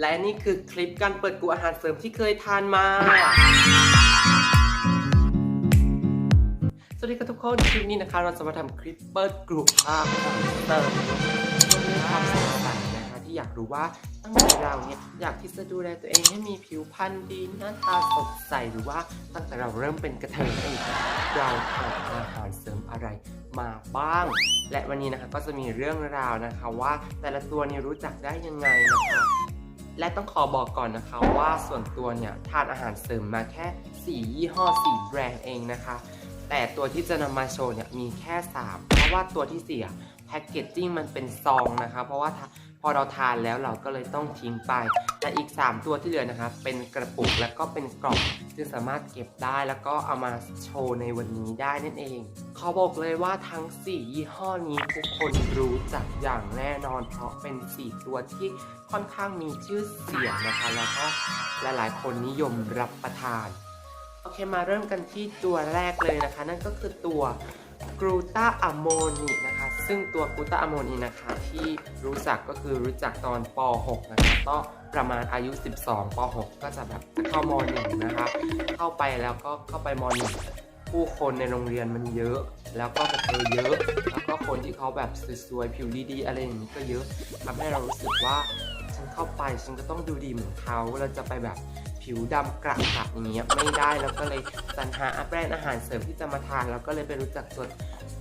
และนี่คือคลิปการเปิดกูอาหารเสริมที่เคยทานมา สวัสดีครับทุกคน คลิปนี้นะคะ เราจะมาทำคลิปเปิดกลุ่มอาหารเสริมด้วยความสงสัยนะคะที่อยากรู้ว่าตั้งแต่เราเนี่ยอยากที่จะดูแลตัวเองให้มีผิวพรรณดีหน้าตาสดใสหรือว่าตั้งแต่เราเริ่มเป็นกระเทยเองเราทานอาหารเสริมอะไรมาบ้าง และวันนี้นะคะก็จะมีเรื่องราวนะคะว่าแต่ละตัวเนี่ยรู้จักได้ยังไงนะคะ และต้องขอบอกก่อนนะคะว่าส่วนตัวเนี่ยทานอาหารเสริมมาแค่ 4 ยี่ห้อ 4 แบรนด์เองนะคะ แต่ตัวที่จะนำมาโชว์เนี่ยมีแค่ 3 เพราะว่าตัวที่4อะแพ็กเกจจิ้งมันเป็นซองนะคะ เพราะว่า พอเราทานแล้วเราก็เลยต้องทิ้งไปแต่อีก 3 ตัวที่เหลือนะคะเป็นกระปุกแล้วก็เป็นกล่องซึ่งสามารถเก็บได้แล้วก็เอามาโชว์ในวันนี้ได้นั่นเองขอบอกเลยว่าทั้ง 4 ยี่ห้อนี้ทุกคนรู้จักอย่างแน่นอน เพราะเป็น 4 ตัวที่ค่อนข้างมีชื่อเสียงนะคะแล้วก็หลายๆ คนนิยมรับประทานโอเคมาเริ่มกันที่ตัวแรกเลยนะคะ นั่นก็คือตัวกรูตาอะโมนีนะคะ ซึ่งตัวกูตาอะโมนีนะคะที่รู้จักก็คือรู้จักตอนป .6 นะคะก็ประมาณอายุ 12ป .6 ก็จะแบบเข้าม .1 นะคะ เข้าไปแล้วก็เข้าไปม .1 ผู้คนในโรงเรียนมันเยอะ แล้วก็กระเทยเยอะ แล้วก็คนที่เขาแบบสวยๆผิวดีๆอะไรอย่างนี้ก็เยอะทำให้เรารู้สึกว่าฉันเข้าไปฉันก็ต้องดูดีเหมือนเขาเราจะไปแบบผิวดำกระหักอย่างเงี้ยไม่ได้แล้วก็เลยสรรหาแบรนด์อาหารเสริมที่จะมาทานแล้วก็เลยไปรู้จักตัว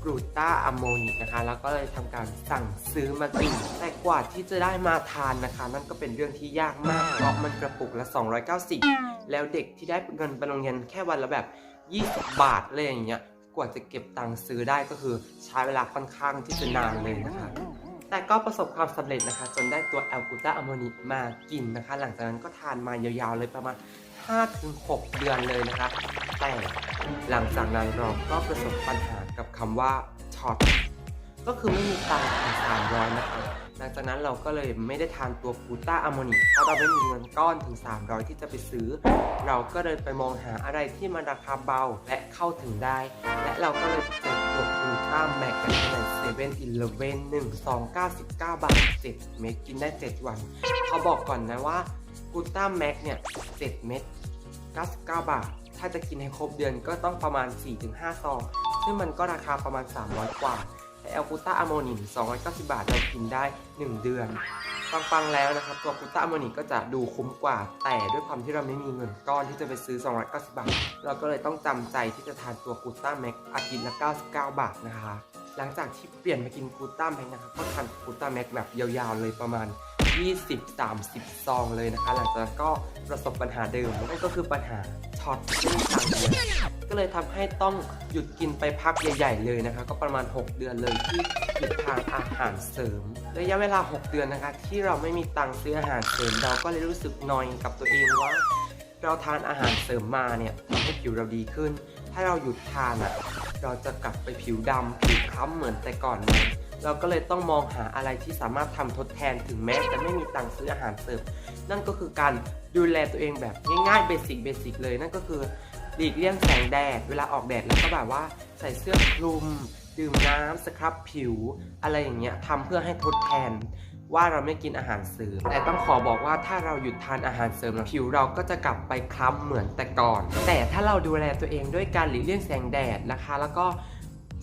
กรูต้าอะโมนิกนะคะ แล้วก็เลยทำการสั่งซื้อมากินแต่กว่าที่จะได้มาทานนะคะ นั่นก็เป็นเรื่องที่ยากมากเพราะมันกระปุกละ 290 แล้วเด็กที่ได้เงินไปโรงเรียนแค่วันละแบบ 20 บาทเลยอย่างเงี้ยกว่าจะเก็บตังค์ซื้อได้ก็คือใช้เวลาค่อนข้างที่จะนานเลยนะคะ แต่ก็ประสบความสำเร็จนะคะ จนได้ตัวแอลกูตาอะโมนิกมากินนะคะ หลังจากนั้นก็ทานมายาวๆเลยประมาณ 5-6 เดือนเลยนะคะ แต่หลังจากนั้นเราก็ประสบปัญหากับคำว่าช็อตก็คือไม่มีตังค์ถึง300นะคะ หลังจากนั้นเราก็เลยไม่ได้ทานตัวกูต้าอะโมนิเพราะเราไม่มีเงินก้อนถึง 300 ที่จะไปซื้อ เราก็เลยไปมองหาอะไรที่มันราคาเบาและเข้าถึงได้ และเราก็เลยเจอตัวกูต้าแม็กกันในเซเว่นอีเลฟเว่นหนึ่งสองเก้าสิบเก้าบาทเจ็ดเม็ดกินได้7วัน เขาบอกก่อนนะว่า กูต้าแม็กเนี่ยเจ็ดเม็ด99 บาท ถ้าจะกินให้ครบเดือนก็ต้องประมาณ 4-5 ซอง ซึ่งมันก็ราคาประมาณ 300 กว่า แต่แอลกูต้าอะโมนิ290 บาทเรากินได้ 1 เดือน ฟังๆแล้วนะครับ ตัวกูต้าอะโมนิก็จะดูคุ้มกว่า แต่ด้วยความที่เราไม่มีเงินก้อนที่จะไปซื้อ 290 บาท เราก็เลยต้องจำใจที่จะทานตัวกูต้าแม็กอาทิตย์ละ 99 บาทนะคะ หลังจากที่เปลี่ยนมากินกูต้าแม็กนะครับ ก็ทานกูต้าแม็กแบบยาวๆเลยประมาณ 20-30 ซองเลยนะคะ หลังจากนั้นก็ประสบปัญหาเดิมนั่นก็คือปัญหาช็อตไม่มีตังค์เลยก็เลยทำให้ต้องหยุดกินไปพักใหญ่ๆเลยนะคะ ก็ประมาณ 6 เดือนเลยที่หยุดทานอาหารเสริมระยะเวลา 6 เดือนนะคะ ที่เราไม่มีตังค์ซื้ออาหารเสริมเราก็เลยรู้สึกนอยกับตัวเองว่า เราทานอาหารเสริมมาเนี่ยทำให้ผิวเราดีขึ้น ถ้าเราหยุดทานอะเราจะกลับไปผิวดำผิวคล้ำเหมือนแต่ก่อนไหม เราก็เลยต้องมองหาอะไรที่สามารถทำทดแทนถึงแม้จะไม่มีตังค์ซื้ออาหารเสริมนั่นก็คือการดูแลตัวเองแบบง่ายๆเบสิกเบสิกเลยนั่นก็คือหลีกเลี่ยงแสงแดดเวลาออกแดดแล้วก็แบบว่าใส่เสื้อคลุม ดื่มน้ำสครับผิว อะไรอย่างเงี้ยทำเพื่อให้ทดแทนว่าเราไม่กินอาหารเสริม แต่ต้องขอบอกว่าถ้าเราหยุดทานอาหารเสริมแล้วผิวเราก็จะกลับไปคล้ำเหมือนแต่ก่อน แต่ถ้าเราดูแลตัวเองด้วยการหลีกเลี่ยงแสงแดดนะคะ แล้วก็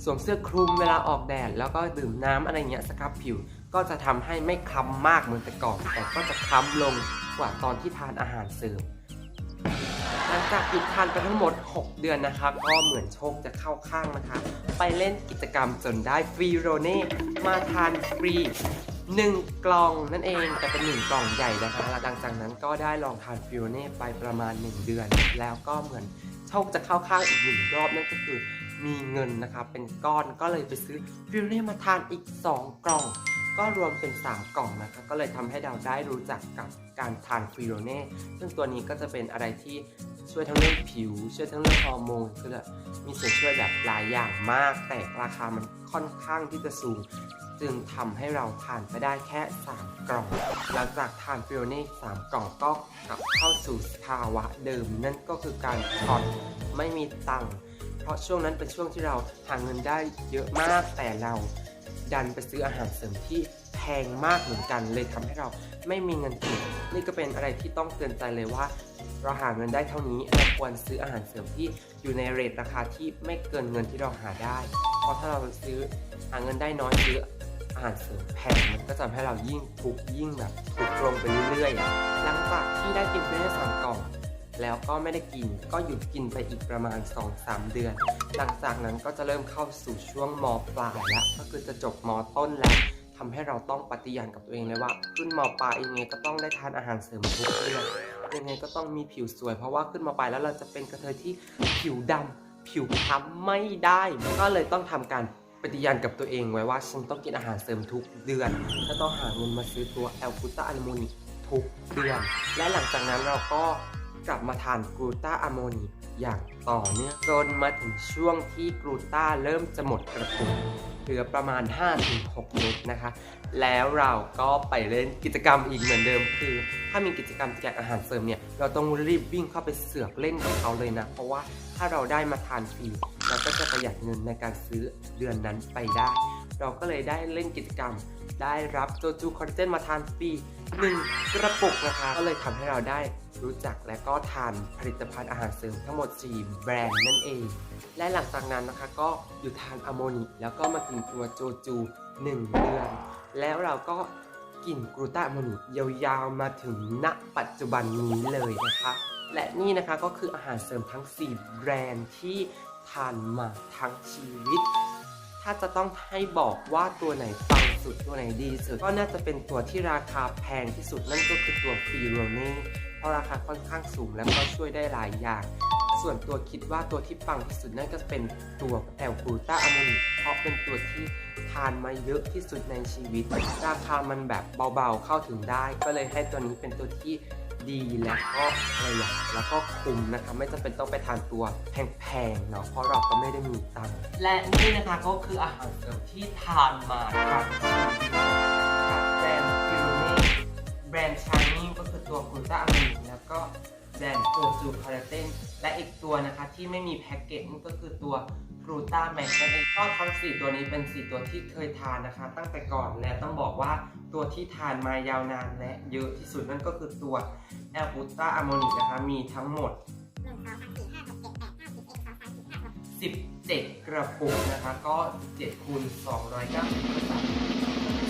สวมเสื้อคลุมเวลาออกแดด แล้วก็ดื่มน้ำอะไรเงี้ยสครับผิว ก็จะทำให้ไม่คล้ำมากเหมือนแต่ก่อน แต่ก็จะคล้ำลงกว่าตอนที่ทานอาหารเสริมหลังจากหยุดทานไปทั้งหมด 6 เดือนนะคะก็เหมือนโชคจะเข้าข้างนะคะ ไปเล่นกิจกรรมจนได้ฟรีโรเน่มาทานฟรี1 กล่องนั่นเองแต่เป็น 1 กล่องใหญ่นะคะหลังจากนั้นก็ได้ลองทานฟรีโรเน่ไปประมาณ 1 เดือน แล้วก็เหมือนโชคจะเข้าข้างอีกหนึ่งรอบนั่นก็คือ มีเงินนะคะเป็นก้อนก็เลยไปซื้อฟรีโรเน่มาทานอีก 2 กล่อง ก็รวมเป็น 3 กล่องนะคะ ก็เลยทำให้เราได้รู้จักกับการทานฟรีโรเน่ซึ่งตัวนี้ก็จะเป็นอะไรที่ช่วยทั้งเรื่องผิว ช่วยทั้งเรื่องฮอร์โมนคือแบบมีส่วนช่วยแบบหลายอย่างมาก แต่ราคามันค่อนข้างที่จะสูง จึงทำให้เราทานไปได้แค่ 3 กล่อง หลังจากทานฟรีโรเน่3กล่องก็กลับเข้าสู่ภาวะเดิม นั่นก็คือการช็อตไม่มีตังค์ ราะช่วงนั้นเป็นช่วงที่เราหาเงินได้เยอะมากแต่เราดันไปซื้ออาหารเสริมที่แพงมากเหมือนกัน เลยทำให้เราไม่มีเงินเก็บนี่ก็เป็นอะไรที่ต้องเตือนใจเลยว่า เราหาเงินได้เท่านี้เราควรซื้ออาหารเสริมที่อยู่ในเรทราคาที่ไม่เกินเงินที่เราหาได้ เพราะถ้าเราซื้อหาเงินได้น้อยซื้ออาหารเสริมแพงมันก็จะทำให้เรายิ่งทุกยิ่งแบบทุกลงไปเรื่อยๆหลังจากที่ได้กินไปได้สามกล่อง แล้วก็ไม่ได้กิน ก็หยุดกินไปอีกประมาณ 2-3 เดือน หลังจากนั้นก็จะเริ่มเข้าสู่ช่วงมปลายแล้วก็คือจะจบมต้นแล้วทำให้เราต้องปฏิญาณกับตัวเองเลยว่า ขึ้นมปลายยังไงก็ต้องได้ทานอาหารเสริมทุกเดือนยังไงก็ต้องมีผิวสวย เพราะว่าขึ้นมปลายแล้วเราจะเป็นกระเทยที่ผิวดำผิวคล้ำไม่ได้ก็เลยต้องทำการปฏิญาณกับตัวเองไว้ว่าฉันต้องกินอาหารเสริมทุกเดือนและต้องหาเงินมาซื้อตัวแอลกูตาอะลิโมนิทุกเดือน และหลังจากนั้นเราก็ กลับมาทานกลูตาอะโมนีอย่างต่อเนื่องจนมาถึงช่วงที่กลูตาเริ่มจะหมดกระปุกเหลือประมาณ 5-6เม็ดนะคะ แล้วเราก็ไปเล่นกิจกรรมอีกเหมือนเดิมคือ ถ้ามีกิจกรรมแจกอาหารเสริมเนี่ยเราต้องรีบวิ่งเข้าไปเสือกเล่นกับเขาเลยนะ เพราะว่าถ้าเราได้มาทานฟรีเราก็จะประหยัดเงินในการซื้อเดือนนั้นไปได้ เราก็เลยได้เล่นกิจกรรม ได้รับโจจูคอลลาเจนมาทานฟรีหนึ่งกระปุกนะคะ ก็เลยทำให้เราได้รู้จักและก็ทานผลิตภัณฑ์อาหารเสริมทั้งหมด 4 แบรนด์นั่นเอง และหลังจากนั้นนะคะก็หยุดทานอะโมนิแล้วก็มากินตัวโจจู 1 เดือน แล้วเราก็กินกลูตาอะโมนิยาวๆมาถึงณปัจจุบันนี้เลยนะคะ และนี่นะคะก็คืออาหารเสริมทั้ง 4 แบรนด์ที่ทานมาทั้งชีวิต ถ้าจะต้องให้บอกว่าตัวไหนปังสุดตัวไหนดีสุด ก็น่าจะเป็นตัวที่ราคาแพงที่สุดนั่นก็คือตัวฟีโรเน่เพราะราคาค่อนข้างสูงแล้วก็ช่วยได้หลายอย่างส่วนตัวคิดว่าตัวที่ปังที่สุดนั่นก็เป็นตัวแอลกูต้าอะโมนิเพราะเป็นตัวที่ทานมาเยอะที่สุดในชีวิต ราคามันแบบเบาๆเข้าถึงได้ ก็เลยให้ตัวนี้เป็นตัวที่ ดีและก็ประหยัดแล้วก็คุ้มนะคะ ไม่จำเป็นต้องไปทานตัวแพงๆเนาะเพราะเราก็ไม่ได้มีตังค์และนี่นะคะก็คืออาหารเสริมที่ทานมาทั้งชีวิตจากแบรนด์ฟิโรเน่แบรนด์ชานี่ก็คือตัวกลูตาอะมินแล้วก็ แบรนด์โกจูคาราเทนและอีกตัวนะคะที่ไม่มีแพ็กเกจนั่นก็คือตัวกลูตาแมกนั่นเองก็ทั้ง 4 ตัวนี้เป็น 4 ตัวที่เคยทานนะคะ ตั้งแต่ก่อนและต้องบอกว่าตัวที่ทานมายาวนานและเยอะที่สุดนั่นก็คือตัวแอลบูตาอะโมนิกนะคะมีทั้งหมด17 กระปุกนะคะ ก็7คูณ290ก็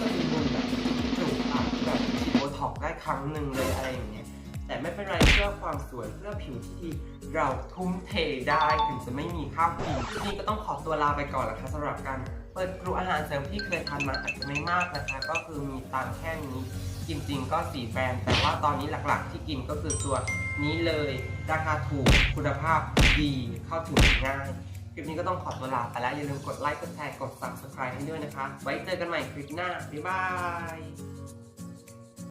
จะมีมูลแบบจุอะแบบฉีดโบท็อกได้ครั้งหนึ่งเลยอะไรอย่างเงี้ย แต่ไม่เป็นไรเพื่อความสวยเพื่อผิวที่ดี เราทุ่มเทได้ถึงจะไม่มีค่าฟรีทีนี้ก็ต้องขอตัวลาไปก่อนแล้วค่ะสำหรับการเปิดกลุ่อาหารเสริมที่เคยทานมาอาจจะไม่มากนะคะ ก็คือมีตามแค่นี้จริงๆ ก็สีแบรนด์แต่ว่าตอนนี้หลักๆ ที่กินก็คือตัวนี้เลย ราคาถูกคุณภาพดีเข้าถึงง่ายคลิปนี้ก็ต้องขอตัวลาไปแล้ว อย่าลืมกดไลค์กดแชร์กด subscribe ให้ด้วยนะคะ ไว้เจอกันใหม่คลิปหน้า บ๊ายบาย